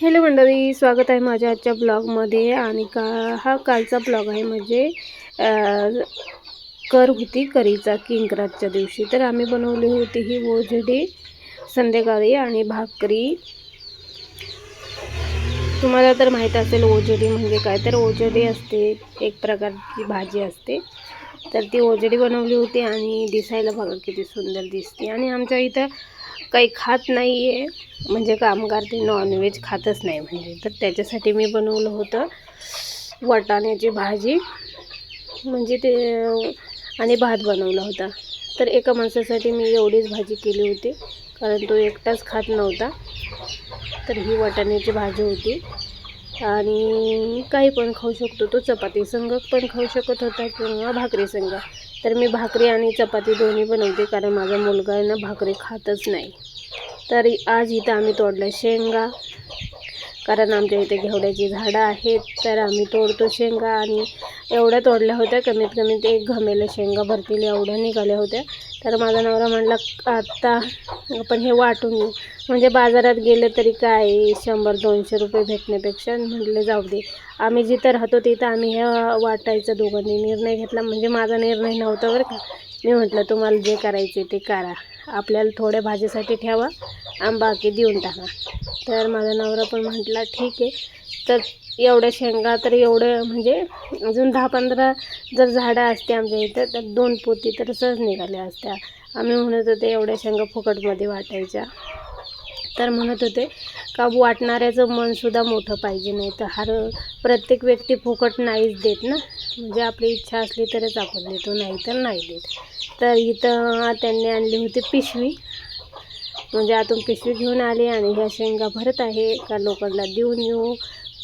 Hello मंडळी स्वागत आहे माझ्या आजच्या ब्लॉगमध्ये आणि का हा कालचा ब्लॉग आहे म्हणजे कर होती करीचा किंकराजच्या दिवशी. तर आम्ही बनवली होती ही ओझडी संध्याकाळी आणि भाकरी. तुम्हाला तर माहीत असेल ओझडी म्हणजे काय? तर ओझडी असते एक प्रकारची भाजी असते. तर ती ओझडी बनवली होती आणि दिसायला बघा किती सुंदर दिसते. आणि आमच्या इथं काही खात नाही आहे म्हणजे कामगार ते नॉनव्हेज खातच नाही म्हणजे. तर त्याच्यासाठी मी बनवलं होतं वाटाण्याची भाजी. म्हणजे ते आणि भात बनवला होता. तर एका माणसासाठी मी एवढीच भाजी केली होती. कारण तो एकटाच खात नव्हता. तर ही वाटाण्याची भाजी होती. आणि काही पण खाऊ शकतो तो चपाती संग पण खाऊ शकत होता किंवा भाकरी संग. तर मी भाकरी आणि चपाती दोन्ही बनवते कारण माझा मुलगा आहे ना भाकरी खातच नाही. तर आज इथं आम्ही तोडल्या शेंगा. कारण आमच्या इथे घेवड्याची झाडं आहेत तर आम्ही तोडतो शेंगा आणि एवढ्या तोडल्या होत्या कमीत कमी ते एक शेंगा भरतील एवढ्या निघाल्या होत्या. तर माझा नवरा म्हणला आत्ता आपण हे वाटून घेऊ. म्हणजे बाजारात गेलं तरी काय शंभर दोनशे रुपये भेटण्यापेक्षा म्हटले जाऊ दे. आम्ही जिथं राहतो तिथं आम्ही हे वाटायचं दोघांनी निर्णय घेतला. म्हणजे माझा निर्णय नव्हता बरं का. मी म्हटलं तुम्हाला जे करायचे ते करा. आपल्याला थोड्या भाजीसाठी ठेवा आणि बाकी देऊन टाका. तर माझा नवरा पण म्हटला ठीक आहे. तर एवढ्या शेंगा तर एवढं म्हणजे अजून दहा पंधरा जर झाडं असते आमच्या इथं तर दोन पोती तर सहज निघाल्या असत्या. आम्ही म्हणत होते एवढ्या शेंगा फुकटमध्ये वाटायच्या. तर म्हणत होते का वाटणाऱ्याचं मनसुद्धा मोठं पाहिजे नाही तर हर प्रत्येक व्यक्ती फुकट नाहीच देत ना. म्हणजे आपली इच्छा असली तरच आपण देतो नाही तर नाही देत. तर इथं त्यांनी आणली होती पिशवी. म्हणजे आतून पिशवी घेऊन आले आणि ह्या शेंगा भरत आहे. का लोकांना देऊन येऊ?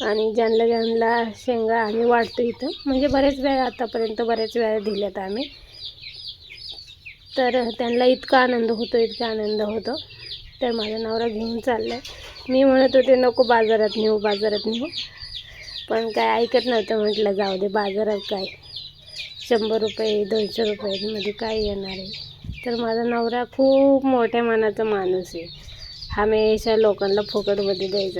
आणि ज्यांना ज्यांना शेंगा आम्ही वाटतो इथं म्हणजे बरेच वेळा आतापर्यंत बऱ्याच वेळा दिल्यात आम्ही. तर त्यांना इतका आनंद होतो इतका आनंद होतो. तर माझा नवरा घेऊन चालला आहे मी म्हणत होते नको बाजारात नेऊ बाजारात नेऊ. पण काय ऐकत नव्हतं म्हटलं जाऊ दे बाजारात काय? शंभर रुपये दोनशे रुपयांमध्ये काय येणार आहे? तर माझा नवरा खूप मोठ्या मनाचा माणूस आहे. हमेशा लोकांना फुकटमध्ये द्यायचा.